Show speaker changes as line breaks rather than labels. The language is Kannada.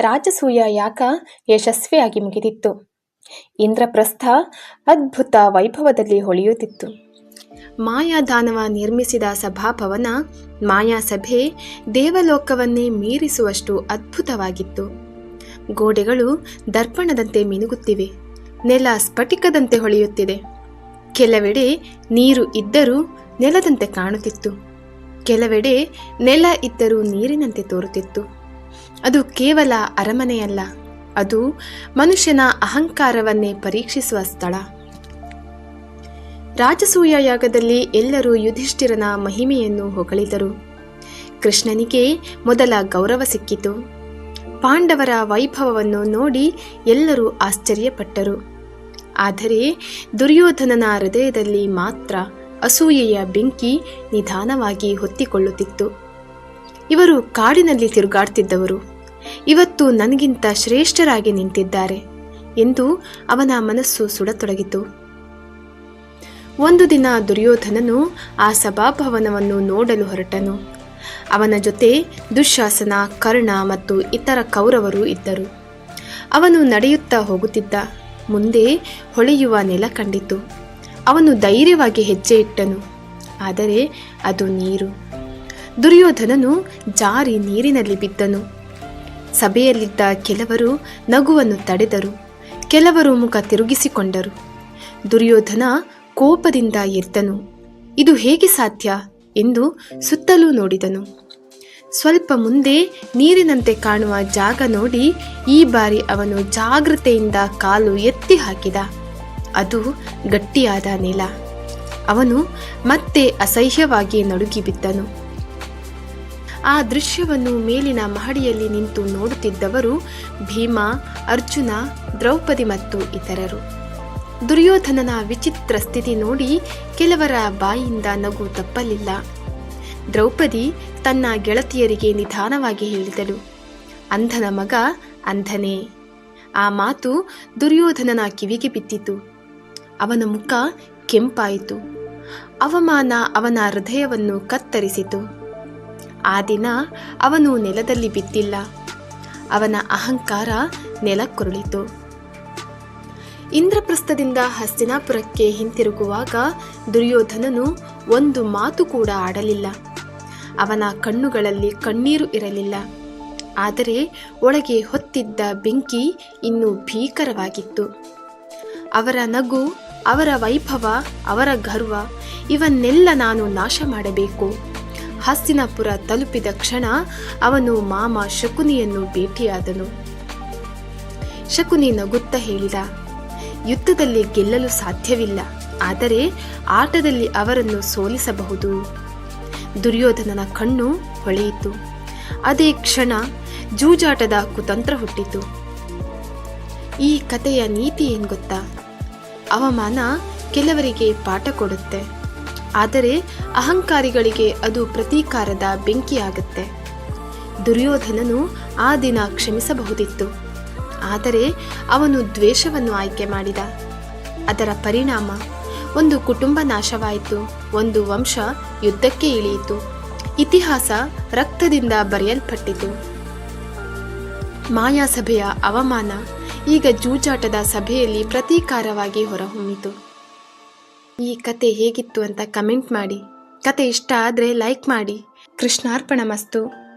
ರಾಜಸೂಯ ಯಾಕ ಯಶಸ್ವಿಯಾಗಿ ಮುಗಿದಿತ್ತು? ಇಂದ್ರಪ್ರಸ್ಥ ಅದ್ಭುತ ವೈಭವದಲ್ಲಿ ಹೊಳೆಯುತ್ತಿತ್ತು. ಮಾಯಾದಾನವ ನಿರ್ಮಿಸಿದ ಸಭಾಭವನ ಮಾಯಾ ಸಭೆ ದೇವಲೋಕವನ್ನೇ ಮೀರಿಸುವಷ್ಟು ಅದ್ಭುತವಾಗಿತ್ತು. ಗೋಡೆಗಳು ದರ್ಪಣದಂತೆ ಮಿನುಗುತ್ತಿವೆ, ನೆಲ ಸ್ಫಟಿಕದಂತೆ ಹೊಳೆಯುತ್ತಿದೆ. ಕೆಲವೆಡೆ ನೀರು ಇದ್ದರೂ ನೆಲದಂತೆ ಕಾಣುತ್ತಿತ್ತು. ಕೆಲವೆಡೆ ನೆಲ ಇದ್ದರೂ ನೀರಿನಂತೆ ತೋರುತ್ತಿತ್ತು. ಅದು ಕೇವಲ ಅರಮನೆಯಲ್ಲ, ಅದು ಮನುಷ್ಯನ ಅಹಂಕಾರವನ್ನೇ ಪರೀಕ್ಷಿಸುವ ಸ್ಥಳ. ರಾಜಸೂಯ ಯಾಗದಲ್ಲಿ ಎಲ್ಲರೂ ಯುಧಿಷ್ಠಿರನ ಮಹಿಮೆಯನ್ನು ಹೊಗಳಿದರು. ಕೃಷ್ಣನಿಗೆ ಮೊದಲ ಗೌರವ ಸಿಕ್ಕಿತು. ಪಾಂಡವರ ವೈಭವವನ್ನು ನೋಡಿ ಎಲ್ಲರೂ ಆಶ್ಚರ್ಯಪಟ್ಟರು. ಆದರೆ ದುರ್ಯೋಧನನ ಹೃದಯದಲ್ಲಿ ಮಾತ್ರ ಅಸೂಯೆಯ ಬೆಂಕಿ ನಿಧಾನವಾಗಿ ಹೊತ್ತಿಕೊಳ್ಳುತ್ತಿತ್ತು. ಇವರು ಕಾಡಿನಲ್ಲಿ ತಿರುಗಾಡ್ತಿದ್ದವರು. ಇವತ್ತು ನನಗಿಂತ ಶ್ರೇಷ್ಠರಾಗಿ ನಿಂತಿದ್ದಾರೆ ಎಂದು ಅವನ ಮನಸ್ಸು ಸುಡತೊಡಗಿತು. ಒಂದು ದಿನ ದುರ್ಯೋಧನನು ಆ ಸಭಾಭವನವನ್ನು ನೋಡಲು ಹೊರಟನು. ಅವನ ಜೊತೆ ದುಶಾಸನ, ಕರ್ಣ ಮತ್ತು ಇತರ ಕೌರವರು ಇದ್ದರು. ಅವನು ನಡೆಯುತ್ತಾ ಹೋಗುತ್ತಿದ್ದ, ಮುಂದೆ ಹೊಳೆಯುವ ನೆಲ ಕಂಡಿತು. ಅವನು ಧೈರ್ಯವಾಗಿ ಹೆಜ್ಜೆ ಇಟ್ಟನು, ಆದರೆ ಅದು ನೀರು. ದುರ್ಯೋಧನನು ಜಾರಿ ನೀರಿನಲ್ಲಿ ಬಿದ್ದನು. ಸಭೆಯಲ್ಲಿದ್ದ ಕೆಲವರು ನಗುವನ್ನು ತಡೆದರು, ಕೆಲವರು ಮುಖ ತಿರುಗಿಸಿಕೊಂಡರು. ದುರ್ಯೋಧನ ಕೋಪದಿಂದ ಎದ್ದನು. ಇದು ಹೇಗೆ ಸಾಧ್ಯ ಎಂದು ಸುತ್ತಲೂ ನೋಡಿದನು. ಸ್ವಲ್ಪ ಮುಂದೆ ನೀರಿನಂತೆ ಕಾಣುವ ಜಾಗ ನೋಡಿ ಈ ಬಾರಿ ಅವನು ಜಾಗ್ರತೆಯಿಂದ ಕಾಲು ಎತ್ತಿ ಹಾಕಿದ. ಅದು ಗಟ್ಟಿಯಾದ ನೆಲ. ಅವನು ಮತ್ತೆ ಅಸಹ್ಯವಾಗಿ ನಡುಗಿ ಬಿದ್ದನು. ಆ ದೃಶ್ಯವನ್ನು ಮೇಲಿನ ಮಹಡಿಯಲ್ಲಿ ನಿಂತು ನೋಡುತ್ತಿದ್ದವರು ಭೀಮ, ಅರ್ಜುನ, ದ್ರೌಪದಿ ಮತ್ತು ಇತರರು. ದುರ್ಯೋಧನನ ವಿಚಿತ್ರ ಸ್ಥಿತಿ ನೋಡಿ ಕೆಲವರ ಬಾಯಿಂದ ನಗು ತಪ್ಪಲಿಲ್ಲ. ದ್ರೌಪದಿ ತನ್ನ ಗೆಳತಿಯರಿಗೆ ನಿಧಾನವಾಗಿ ಹೇಳಿದಳು, ಅಂಧನ ಮಗ ಅಂಧನೇ. ಆ ಮಾತು ದುರ್ಯೋಧನನ ಕಿವಿಗೆ ಬಿದ್ದಿತು. ಅವನ ಮುಖ ಕೆಂಪಾಯಿತು. ಅವಮಾನ ಅವನ ಹೃದಯವನ್ನು ಕತ್ತರಿಸಿತು. ಆ ದಿನ ಅವನು ನೆಲದಲ್ಲಿ ಬಿದ್ದಿಲ್ಲ. ಅವನ ಅಹಂಕಾರ ನೆಲಕ್ಕುರುಳಿತು. ಇಂದ್ರಪ್ರಸ್ಥದಿಂದ ಹಸ್ತಿನಾಪುರಕ್ಕೆ ಹಿಂತಿರುಗುವಾಗ ದುರ್ಯೋಧನನು ಒಂದು ಮಾತು ಕೂಡ ಆಡಲಿಲ್ಲ. ಅವನ ಕಣ್ಣುಗಳಲ್ಲಿ ಕಣ್ಣೀರು ಇರಲಿಲ್ಲ. ಆದರೆ ಒಳಗೆ ಹೊತ್ತಿದ್ದ ಬೆಂಕಿ ಇನ್ನೂ ಭೀಕರವಾಗಿತ್ತು. ಅವರ ನಗು, ಅವರ ವೈಭವ, ಅವರ ಗರ್ವ, ಇವನ್ನೆಲ್ಲ ನಾನು ನಾಶ ಮಾಡಬೇಕು. ಹಸ್ತಿನಾಪುರ ತಲುಪಿದ ಕ್ಷಣ ಅವನು ಮಾಮ ಶಕುನಿಯನ್ನು ಭೇಟಿಯಾದನು. ಶಕುನಿ ನಗುತ್ತ ಹೇಳಿದ, ಯುದ್ಧದಲ್ಲಿ ಗೆಲ್ಲಲು ಸಾಧ್ಯವಿಲ್ಲ, ಆದರೆ ಆಟದಲ್ಲಿ ಅವರನ್ನು ಸೋಲಿಸಬಹುದು. ದುರ್ಯೋಧನನ ಕಣ್ಣು ಹೊಳೆಯಿತು. ಅದೇ ಕ್ಷಣ ಜೂಜಾಟದ ಕುತಂತ್ರ ಹುಟ್ಟಿತು. ಈ ಕಥೆಯ ನೀತಿ ಏನ್ ಗೊತ್ತಾ? ಅವಮಾನ ಕೆಲವರಿಗೆ ಪಾಠ ಕೊಡುತ್ತೆ. ಆದರೆ ಅಹಂಕಾರಿಗಳಿಗೆ ಅದು ಪ್ರತೀಕಾರದ ಬೆಂಕಿಯಾಗುತ್ತೆ. ದುರ್ಯೋಧನನು ಆ ದಿನ ಕ್ಷಮಿಸಬಹುದಿತ್ತು. ಆದರೆ ಅವನು ದ್ವೇಷವನ್ನು ಆಯ್ಕೆ ಮಾಡಿದ. ಅದರ ಪರಿಣಾಮ, ಒಂದು ಕುಟುಂಬ ನಾಶವಾಯಿತು, ಒಂದು ವಂಶ ಯುದ್ಧಕ್ಕೆ ಇಳಿಯಿತು, ಇತಿಹಾಸ ರಕ್ತದಿಂದ ಬರೆಯಲ್ಪಟ್ಟಿತು. ಮಾಯಾಸಭೆಯ ಅವಮಾನ ಈಗ ಜೂಜಾಟದ ಸಭೆಯಲ್ಲಿ ಪ್ರತೀಕಾರವಾಗಿ ಹೊರಹೊಮ್ಮಿತು. ಈ ಕತೆ ಹೇಗಿತ್ತು ಅಂತ ಕಮೆಂಟ್ ಮಾಡಿ. ಕತೆ ಇಷ್ಟ ಆದರೆ ಲೈಕ್ ಮಾಡಿ. ಕೃಷ್ಣಾರ್ಪಣ ಮಸ್ತು.